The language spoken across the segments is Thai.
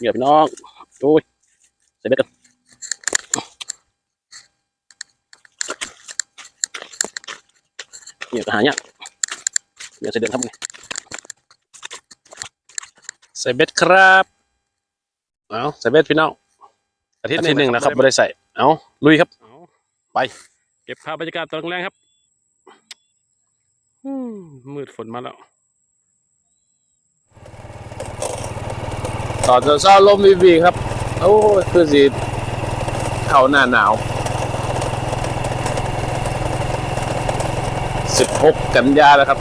เงียบพี่น้องโอ้ยใส่เบ็ดกันเงียบก็หาเนี่ยเงียบใส่เดือนครับนี่ใส่เบ็ดครับเอาใส่เบ็ดพี่น้องอาทิตย์หนึ่งนะครับไม่ได้ใส่เอาลุยครับไป เก็บภาพบรรยากาศตอนแรกครับอืมมืดฝนมาแล้ว ตอนเช้าๆลมวีวีครับ โอ้ยคือสิเข้าหน้าหนาว 16 กันยาแล้วครับ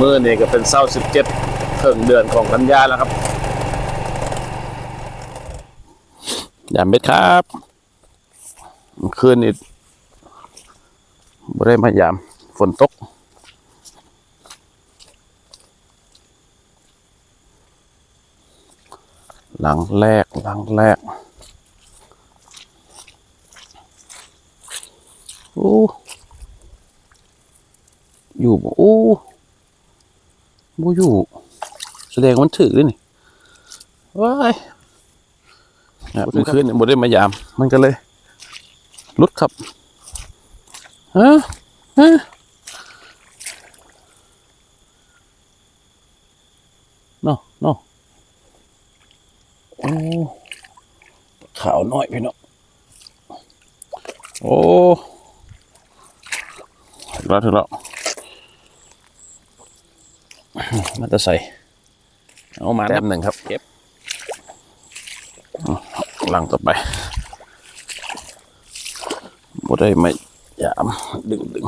มือนี่ก็เป็นเศร้า17เพิ่งเดือนของกันยาแล้วครับยามเบ็ดครับคืนนี่บ่ได้มายาม ฝนตก หลังแรกหลังแรกโอ้อยู่บ่โอ้บ่อยู่ แสดงวันถือด้วยนี่ว้ายนะครับเมื่อคืนเนี่ยบ่ได้มายาม มันก็เลยลุดครับฮะฮะเนาะเนาะ โอ้ขาวน้อยพี่เนาะโอ้ถึงแล้วถึงแล้วมันจะใส่เอามาแป๊บหนึ่งครับเก็บหลังต่อไปบ่ได้ไม่ยามดึงดึง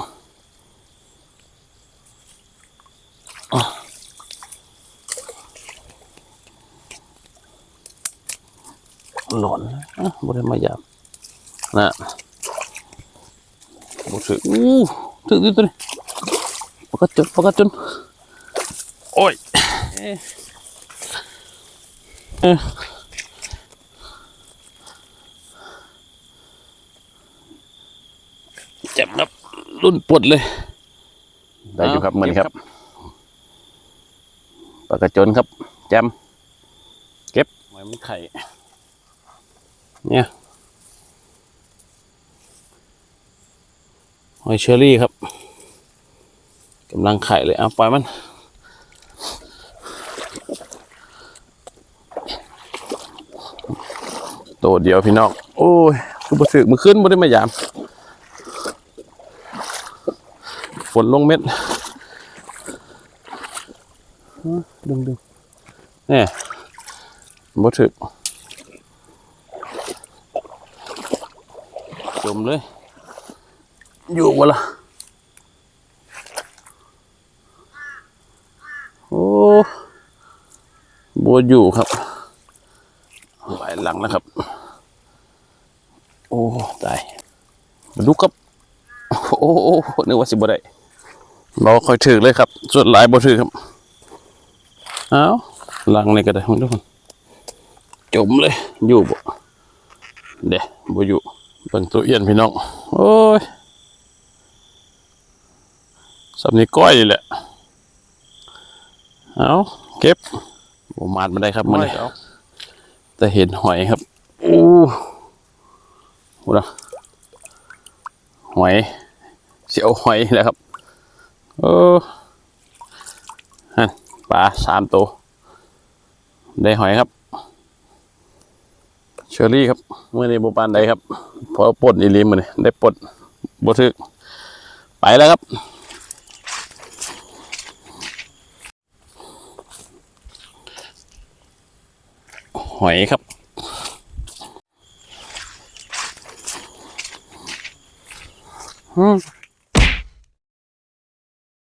หลอนอะบ่ได้มายามนะบ่ถืออู้ถือดิตัวนี้ปกติจนปกติจนโอ้ยเอ๊ะเอ๊ะเจ็บครับรุ่นปวดเลย ได้อยู่ครับเหมือนครับปากกระจนครับแจมเก็บไว้มันไข่ เนี่ยหอยเชอรี่ครับกำลังไข่เลยเอาปล่อยมันโตเดียวพี่น้องโอ้ยคือบ่ถึกมือขึ้นบ่ได้มายาม ฝนลงเม็ดดึงดึงเนี่ยบ่ถึก จมเลย อยู่วะล่ะโอ้บัวอยู่ครับหลายหลังนะครับ โอ้ตายมาดูครับ โอ้โอ้นึกว่าสิบ่ได้เราคอยถือเลยครับ ส่วนหลายบ่ถือครับ เอาหลังนี่ก็ได้ทุกคนจมเลย อยู่บ่เด้บ่อยู่ เบิ่งตัวเอียนพี่น้อง โอ้ยสำนี้ก้อยนี่แหละ เอาเก็บบ่มาดมาได้ครับมันแต่เห็นหอยครับ โอ้โหนะหอย เสียวหอยแล้วครับ เออฮะปลาสามตัว ได้หอยครับ เชอรี่ครับเมื่อนี้บุปานใดครับพอปลดอีลีมือนี่ได้ปลดบทึกไปแล้วครับ หอยครับอืม